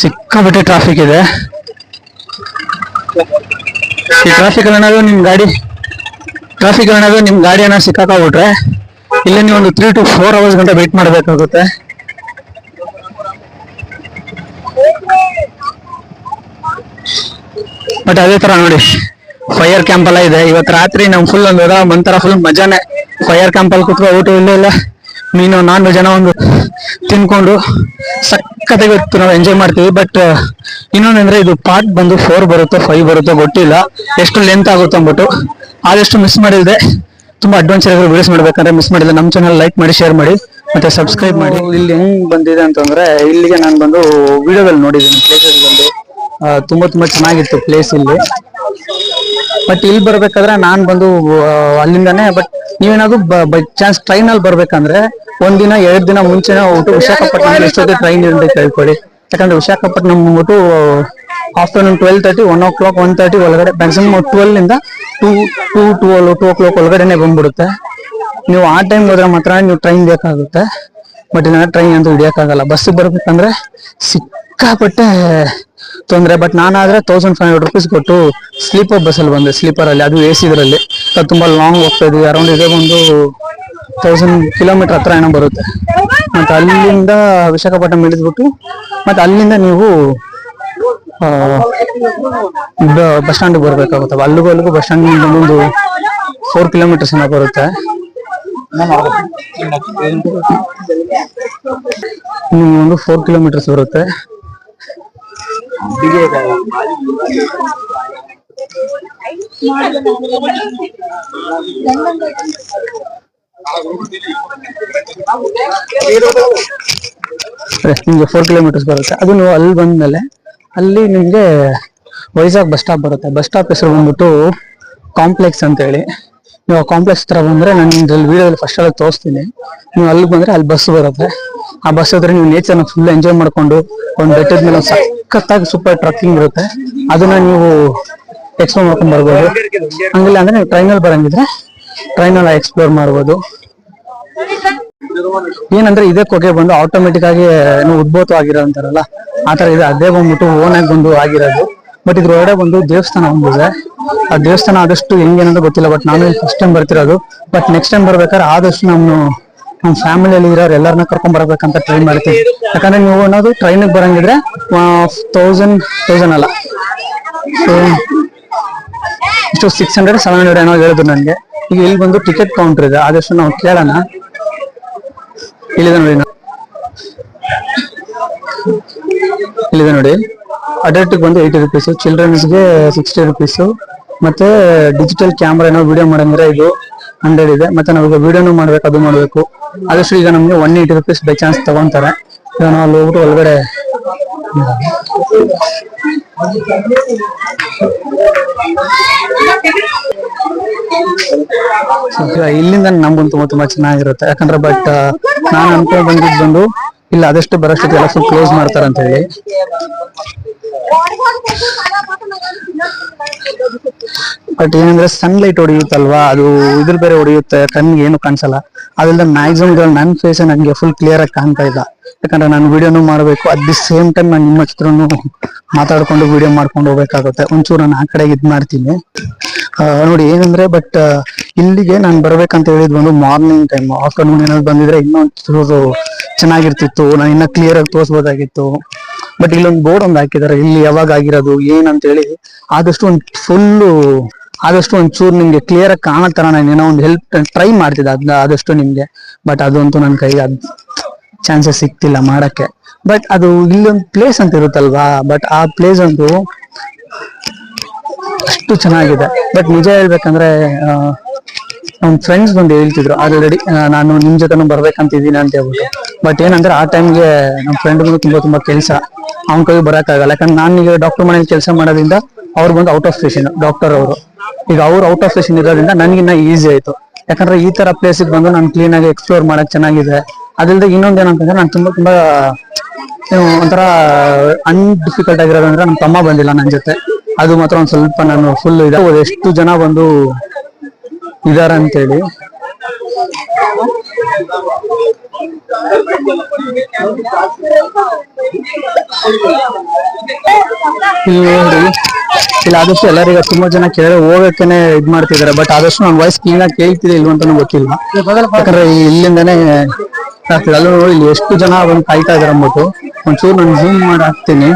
ಸಿಕ್ಕಾಪಟ್ಟೆ ಟ್ರಾಫಿಕ್ ಇದೆ. ಈ ಟ್ರಾಫಿಕ್ ಅನ್ನೋದು ನಿಮ್ಮ ಗಾಡಿ ಟ್ರಾಫಿಕ್ ಅನ್ನೋದು ನಿಮ್ಮ ಗಾಡಿ ಏನಾದ್ರು ಸಿಕ್ಕಾಕೊಂಡ್ಬಿಟ್ರೆ ಇಲ್ಲಿ ನೀವು ಒಂದು ತ್ರೀ ಟು ಫೋರ್ ಅವರ್ಸ್ ಗಂಟೆ ವೇಟ್ ಮಾಡಬೇಕಾಗುತ್ತೆ. ಬಟ್ ಅದೇ ತರ ನೋಡಿ ಫೈರ್ ಕ್ಯಾಂಪ್ ಎಲ್ಲ ಇದೆ. ಇವತ್ತು ರಾತ್ರಿ ನಮ್ ಫುಲ್ ಒಂದು ಒಂಥರ ಫುಲ್ ಮಜಾನೆ. ಫೈರ್ ಕ್ಯಾಂಪ್ ಅಲ್ಲಿ ಕುತ್ಕೊ, ಊಟ ಇಲ್ಲ ಇಲ್ಲ. ಮೀನು ನಾನ್ ವೆಜ್ ಏನೋ ಒಂದು ತಿನ್ಕೊಂಡು ಸಖತ್ತಾಗಿ ಇವತ್ತು ನಾವು ಎಂಜಾಯ್ ಮಾಡ್ತೀವಿ. ಬಟ್ ಇನ್ನೊಂದಂದ್ರೆ ಇದು ಪಾರ್ಟ್ ಬಂದು ಫೋರ್ ಬರುತ್ತೋ ಫೈವ್ ಬರುತ್ತೋ ಗೊತ್ತಿಲ್ಲ. ಎಷ್ಟು ಲೆಂತ್ ಆಗುತ್ತೆ ಅಂದ್ಬಿಟ್ಟು ಆದಷ್ಟು ಮಿಸ್ ಮಾಡಿದ್ರೆ ತುಂಬಾ ಅಡ್ವೆಂಚರ್ ಆಗಿರೋ ವಿಡಿಯೋಸ್ ಮಾಡ್ಬೇಕಂದ್ರೆ ಮಿಸ್ ಮಾಡಿಲ್ಲ. ನಮ್ಮ ಚಾನಲ್ ಲೈಕ್ ಮಾಡಿ ಶೇರ್ ಮಾಡಿ, ಮತ್ತೆ ಸಬ್ಸ್ಕ್ರೈಬ್ ಮಾಡಿ. ಇಲ್ಲಿ ಹೆಂಗ್ ಬಂದಿದೆ ಅಂತಂದ್ರೆ, ಇಲ್ಲಿಗೆ ನಾನು ಬಂದು ವಿಡಿಯೋದಲ್ಲಿ ನೋಡಿದ್ದೀನಿ ಪ್ಲೇಸಸ್ ಬಂದು ತುಂಬಾ ತುಂಬಾ ಚೆನ್ನಾಗಿತ್ತು ಪ್ಲೇಸ್ ಇಲ್ಲಿ. ಬಟ್ ಇಲ್ಲಿ ಬರ್ಬೇಕಾದ್ರೆ ನಾನ್ ಬಂದು ಅಲ್ಲಿಂದಾನೆ ಬಟ್ ನೀವೇನಾದ್ರು ಬೈ ಚಾನ್ಸ್ ಟ್ರೈನ್ ಅಲ್ಲಿ ಬರ್ಬೇಕಂದ್ರೆ ಒಂದಿನ ಎರಡ್ ದಿನ ಮುಂಚೆನೆ ಹೋಗ್ಬಿಟ್ಟು ವಿಶಾಖಪಟ್ಟಣ ಎಷ್ಟೊತ್ತಿಗೆ ಟ್ರೈನ್ ಕೇಳ್ಕೊಡಿ ಕೇಳ್ಕೊಳ್ಳಿ. ಯಾಕಂದ್ರೆ ವಿಶಾಖಪಟ್ಟಣಂ ಬಂದ್ಬಿಟ್ಟು afternoon twelve thirty one o'clock one thirty ಒಳಗಡೆ ಮ್ಯಾಕ್ಸಿಮಮ್ ಟ್ವೆಲ್ ಇಂದ two two twelve two o'clock ಒಳಗಡೆನೆ ಬಂದ್ಬಿಡುತ್ತೆ. ನೀವು ಆ ಟೈಮ್ ಹೋದ್ರೆ ಮಾತ್ರ ನೀವು ಟ್ರೈನ್ ಬೇಕಾಗುತ್ತೆ. ಬಟ್ ಇಲ್ಲ ಟ್ರೈನ್ ಅಂತ ಹಿಡಿಯೋಕ್ಕಾಗಲ್ಲ. ಬಸ್ಸಿಗೆ ಬರ್ಬೇಕಂದ್ರೆ ಸಿಕ್ಕಾಪಟ್ಟೆ ತೊಂದರೆ ಬಟ್ ನಾನಾದ್ರೆ ತೌಸಂಡ್ ಫೈವ್ ಹಂಡ್ರೆಡ್ ರುಪೀಸ್ ಕೊಟ್ಟು ಸ್ಲೀಪರ್ ಬಸ್ಸಲ್ಲಿ ಬಂದೆ ಸ್ಲೀಪರಲ್ಲಿ ಅದು ಎ ಸಿ ಇದರಲ್ಲಿ. ಅದು ತುಂಬಾ ಲಾಂಗ್ ಹೋಗ್ತಾ ಇದೀವಿ ಅರೌಂಡ್ ಇದೆ ಒಂದು ತೌಸಂಡ್ ಕಿಲೋಮೀಟರ್ ಹತ್ರ ಏನೋ ಬರುತ್ತೆ. ಮತ್ತು ಅಲ್ಲಿಂದ ವಿಶಾಖಪಟ್ಟಣಂ ಇಳಿದ್ಬಿಟ್ಟು ಮತ್ತು ಅಲ್ಲಿಂದ ನೀವು ಬಸ್ ಸ್ಟ್ಯಾಂಡಿಗೆ ಬರಬೇಕಾಗುತ್ತೆ. ಅಲ್ಲಿಗೂ ಅಲ್ಲಿಗೂ ಬಸ್ ಸ್ಟ್ಯಾಂಡ್ ಒಂದು ಫೋರ್ ಕಿಲೋಮೀಟರ್ಸ್ ಏನೋ ಬರುತ್ತೆ. ನಿಮ್ಗೆ ಒಂದು ಫೋರ್ ಕಿಲೋಮೀಟರ್ಸ್ ಬರುತ್ತೆ. ನಿಮ್ಗೆ ಫೋರ್ ಕಿಲೋಮೀಟರ್ಸ್ ಬರುತ್ತೆ. ಅದು ನೀವು ಅಲ್ಲಿ ಬಂದ್ಮೇಲೆ, ಅಲ್ಲಿ ನಿಮ್ಗೆ ವೈಜಾಗ್ ಬಸ್ ಸ್ಟಾಪ್ ಬರುತ್ತೆ. ಬಸ್ ಸ್ಟಾಪ್ ಹೆಸರು ಬಂದ್ಬಿಟ್ಟು ಕಾಂಪ್ಲೆಕ್ಸ್ ಅಂತ ಹೇಳಿ ನೀವು ಕಾಂಪ್ಲೆಕ್ಸ್ ಹತ್ರ ಬಂದ್ರೆ ನಾನು ನಿಮ್ದ್ರಲ್ಲಿ ವಿಡಿಯೋದಲ್ಲಿ ಫಸ್ಟ್ ಎಲ್ಲ ತೋರಿಸ್ತೀನಿ. ನೀವು ಅಲ್ಲಿ ಬಂದ್ರೆ ಅಲ್ಲಿ ಬಸ್ ಬರುತ್ತೆ. ಆ ಬಸ್ ಹತ್ರ ನೀವು ನೇಚರ್ನ ಫುಲ್ ಎಂಜಾಯ್ ಮಾಡ್ಕೊಂಡು, ಒಂದು ಬೆಟ್ಟದ ಮೇಲೆ ಸಖತ್ತಾಗಿ ಸೂಪರ್ ಟ್ರಕ್ಕಿಂಗ್ ಇರುತ್ತೆ. ಅದನ್ನ ನೀವು ಎಕ್ಸ್ಪ್ಲೋರ್ ಮಾಡ್ಕೊಂಡು ಬರ್ಬೋದು. ಹಂಗಿಲ್ಲ ಅಂದ್ರೆ ನೀವು ಟ್ರೈನಲ್ಲಿ ಬರಂಗಿದ್ರೆ ಟ್ರೈನಲ್ಲಿ ಎಕ್ಸ್ಪ್ಲೋರ್ ಮಾಡ್ಬೋದು. ಏನಂದ್ರೆ ಇದೇ ಕೊಗೆ ಬಂದು ಆಟೋಮೆಟಿಕ್ ಆಗಿ ಏನು ಉದ್ಭೂತ ಆಗಿರೋ ಅಂತಾರಲ್ಲ, ಆ ತರ ಇದೆ. ಅದೇ ಬಂದ್ಬಿಟ್ಟು ಓನ್ ಆಗಿ ಬಂದು ಆಗಿರೋದು. ಬಟ್ ಇದ್ರ ಒಳಗಡೆ ಬಂದು ದೇವಸ್ಥಾನ ಒಂದಿದೆ. ಆ ದೇವಸ್ಥಾನ ಆದಷ್ಟು ಹೆಂಗೇನಂತ ಗೊತ್ತಿಲ್ಲ ಬಟ್ ನಾನು ಫಸ್ಟ್ ಟೈಮ್ ಬರ್ತಿರೋದು. ಬಟ್ ನೆಕ್ಸ್ಟ್ ಟೈಮ್ ಬರ್ಬೇಕಾದ್ರೆ ಆದಷ್ಟು ನಾನು ನಮ್ಮ ಫ್ಯಾಮಿಲಿಯಲ್ಲಿ ಇರೋರು ಎಲ್ಲರನ್ನ ಕರ್ಕೊಂಡ್ ಬರ್ಬೇಕಂತ ಟ್ರೈ ಮಾಡ್ತೀನಿ. ಯಾಕಂದ್ರೆ ನೀವು ಅನ್ನೋದು ಟ್ರೈನಿಗೆ ಬರಂಗಿದ್ರೆ ತೌಸಂಡ್ ತೌಸಂಡ್ ಅಲ್ಲ. ಸೊ ಇಷ್ಟು ಸಿಕ್ಸ್ ಹಂಡ್ರೆಡ್ ಸೆವೆನ್ ಹಂಡ್ರೆಡ್ ಏನೋ ಹೇಳಿದ್ರು ನನಗೆ. ಈಗ ಇಲ್ಲಿ ಬಂದು ಟಿಕೆಟ್ ಕೌಂಟರ್ ಇದೆ. ಆದಷ್ಟು ನಾವು ಕೇಳೋಣ. ಇಲ್ಲಿದೆ ನೋಡಿ ಇಲ್ಲಿದೆ ನೋಡಿ. ಅಡಲ್ಟ್ ಬಂದು ಏಯ್ಟಿ ರುಪೀಸ್ ಚಿಲ್ಡ್ರನ್ಸ್ಗೆ ಸಿಕ್ಸ್ಟಿ ರುಪೀಸು ಮತ್ತೆ ಡಿಜಿಟಲ್ ಕ್ಯಾಮ್ರಾ ಏನೋ ವಿಡಿಯೋ ಮಾಡಂದ್ರೆ ಇದು ಹಂಡ್ರೆಡ್ ಇದೆ. ಮತ್ತೆ ನಾವೀಗ ವಿಡಿಯೋನು ಮಾಡ್ಬೇಕು, ಅದು ಮಾಡ್ಬೇಕು. ಆದಷ್ಟು ಈಗ ನಮ್ಗೆ one eighty rupees by chance ತಗೊಂತಾರೆ. ಈಗ ನಾವು ಅಲ್ಲಿ ಹೋಗ್ಬಿಟ್ಟು ಒಳಗಡೆ ಇಲ್ಲಿಂದ ನಮ್ಗೊಂದು ತುಂಬಾ ತುಂಬಾ ಚೆನ್ನಾಗಿರುತ್ತೆ. ಯಾಕಂದ್ರೆ ಬಟ್ ನಾನು ಅನ್ಕೊಂಡ್ ಬಂದಿದ್ದು ಬಂದು ಇಲ್ಲ, ಅದಷ್ಟು ಬರೋಷ್ಟು ಎಲ್ಲ ಕ್ಲೋಸ್ ಮಾಡ್ತಾರೆ ಅಂತ ಹೇಳಿ ಬಟ್ ಏನಂದ್ರೆ ಸನ್ಲೈಟ್ ಹೊಡೆಯುತ್ತಲ್ವಾ, ಅದು ಇದ್ರ ಬೇರೆ ಹೊಡೆಯುತ್ತೆ, ಕಣ್ಣಿಗೆ ಏನು ಕಾಣಿಸಲ್ಲ. ಅದರಿಂದ ಮ್ಯಾಕ್ಸಿಮಮ್ ನನ್ ಫೇಸ್ ನನಗೆ ಫುಲ್ ಕ್ಲಿಯರ್ ಆಗಿ ಕಾಣ್ತಾ ಇಲ್ಲ. ಯಾಕಂದ್ರೆ ನಾನು ವಿಡಿಯೋನು ಮಾಡಬೇಕು ಅಟ್ ದಿ ಸೇಮ್ ಟೈಮ್ ನಾನು ನಿಮ್ಮ ಚಿತ್ರನು ಮಾತಾಡ್ಕೊಂಡು ವಿಡಿಯೋ ಮಾಡ್ಕೊಂಡು ಹೋಗ್ಬೇಕಾಗುತ್ತೆ. ಒಂಚೂರು ನಾನು ಆ ಕಡೆಗೆ ಇದ್ ಮಾಡ್ತೀನಿ. ನೋಡಿ ಏನಂದ್ರೆ ಬಟ್ ಇಲ್ಲಿಗೆ ನಾನು ಬರ್ಬೇಕಂತ ಹೇಳಿದ್ ಬಂದು ಮಾರ್ನಿಂಗ್ ಟೈಮ್ ಆಫ್ಟರ್ನೂನ್ ಏನಾದ್ರು ಬಂದಿದ್ರೆ ಇನ್ನೊಂಚೂರು ಚೆನ್ನಾಗಿರ್ತಿತ್ತು, ನಾನು ಇನ್ನ ಕ್ಲಿಯರ್ ಆಗಿ ತೋರಿಸ್ಬೋದಾಗಿತ್ತು. ಬಟ್ ಇಲ್ಲೊಂದು ಬೋರ್ಡ್ ಒಂದು ಹಾಕಿದ್ದಾರೆ ಇಲ್ಲಿ ಯಾವಾಗ ಆಗಿರೋದು ಏನಂತ ಹೇಳಿ ಆದಷ್ಟು ಒಂದು ಫುಲ್ಲು ಆದಷ್ಟು ಒಂಚೂರು ನಿಮ್ಗೆ ಕ್ಲಿಯರ್ ಆಗಿ ಕಾಣೋ ತರ ನಾನು ಏನೋ ಒಂದು ಹೆಲ್ಪ್ ಟ್ರೈ ಮಾಡ್ತಿದ್ದೆ ಅದನ್ನ ಆದಷ್ಟು ನಿಮ್ಗೆ. ಬಟ್ ಅದಂತೂ ನನ್ನ ಕೈಗೆ ಅದ್ ಚಾನ್ಸಸ್ ಸಿಕ್ತಿಲ್ಲ ಮಾಡಕ್ಕೆ. ಬಟ್ ಅದು ಇಲ್ಲೊಂದು ಪ್ಲೇಸ್ ಅಂತ ಇರುತ್ತಲ್ವಾ ಬಟ್ ಆ ಪ್ಲೇಸ್ ಅಂತೂ ಅಷ್ಟು ಚೆನ್ನಾಗಿದೆ. ಬಟ್ ನಿಜ ಹೇಳ್ಬೇಕಂದ್ರೆ ನಮ್ ಫ್ರೆಂಡ್ಸ್ ಬಂದು ಹೇಳ್ತಿದ್ರು ಆಲ್ರೆಡಿ ನಾನು ನಿಮ್ ಜೊತೆ ಬರ್ಬೇಕಂತ ಇದ್ದೀನಿ ಅಂತ ಹೇಳ್ಬಿಟ್ಟು. ಬಟ್ ಏನಂದ್ರೆ ಆ ಟೈಮ್ಗೆ ನಮ್ ಫ್ರೆಂಡ್ ಬಂದು ತುಂಬಾ ತುಂಬಾ ಕೆಲಸ. ಅವ್ನ ಕೈ ಬರಕ್ಕಾಗಲ್ಲ. ಯಾಕಂದ್ರೆ ನಾನು ಡಾಕ್ಟರ್ ಮನೇಲಿ ಕೆಲಸ ಮಾಡೋದ್ರಿಂದ ಅವ್ರು ಬಂದು ಔಟ್ ಆಫ್ ಸ್ಟೇಷನ್ ಡಾಕ್ಟರ್ ಅವರು. ಈಗ ಅವ್ರು ಔಟ್ ಆಫ್ ಸ್ಟೇಷನ್ ಇರೋದ್ರಿಂದ ನನಗಿನ್ನ ಈಸಿ ಆಯ್ತು. ಯಾಕಂದ್ರೆ ಈ ತರ ಪ್ಲೇಸಿಗೆ ಬಂದು ನಾನು ಕ್ಲೀನ್ ಆಗಿ ಎಕ್ಸ್ಪ್ಲೋರ್ ಮಾಡಕ್ ಚೆನ್ನಾಗಿದೆ. ಅದಲ್ಲದೆ ಇನ್ನೊಂದು ಏನಂತಂದ್ರೆ ನಾನು ತುಂಬಾ ತುಂಬಾ ಒಂಥರ ಅನ್ಡಿಫಿಕಲ್ಟ್ ಆಗಿರೋದಂದ್ರೆ ನಮ್ಮ ತಮ್ಮ ಬಂದಿಲ್ಲ ನನ್ನ ಜೊತೆ. ಅದು ಮಾತ್ರ ಒಂದ್ ಸ್ವಲ್ಪ ನಾನು ಫುಲ್ ಇದೆ. ಎಷ್ಟು ಜನ ಬಂದು ಇದಾರೆ ಅಂತೇಳಿ. ಇಲ್ಲಿ ನೋಡಿ ಆದಷ್ಟು ಎಲ್ಲರಿಗೂ ತುಂಬಾ ಜನ ಕೇಳಿ ಹೋಗಕ್ಕೇನೆ ಇದ್ ಮಾಡ್ತಿದಾರೆ ಬಟ್ ಆದಷ್ಟು ನನ್ ವಾಯ್ಸ್ ಕ್ಲೀನ್ ಆಗಿ ಕೇಳ್ತಿದೆ ಇಲ್ವ ಅಂತಾನು ಗೊತ್ತಿಲ್ಲ. ಯಾಕಂದ್ರೆ ಇಲ್ಲಿಂದಾನೆ ನೋಡಿ, ಇಲ್ಲಿ ಎಷ್ಟು ಜನ ಬಂದು ಕಾಯ್ತಾ ಇದಾರೆ ಅಂದ್ಬಿಟ್ಟು. ಒಂಚೂರು ನಾನು ಜೂಮ್ ಮಾಡಿ ಹಾಕ್ತೀನಿ.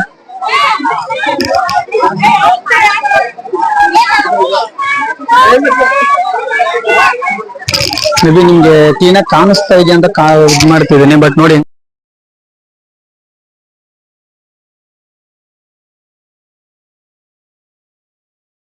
ಮೇ ಬಿ ನಿಮ್ಗೆ ಕ್ಲೀನಾಗಿ ಕಾಣಿಸ್ತಾ ಇದೆ ಅಂತ ಕಾ ಇದ್ ಮಾಡ್ತಿದ್ದೀನಿ ಬಟ್ ನೋಡಿ.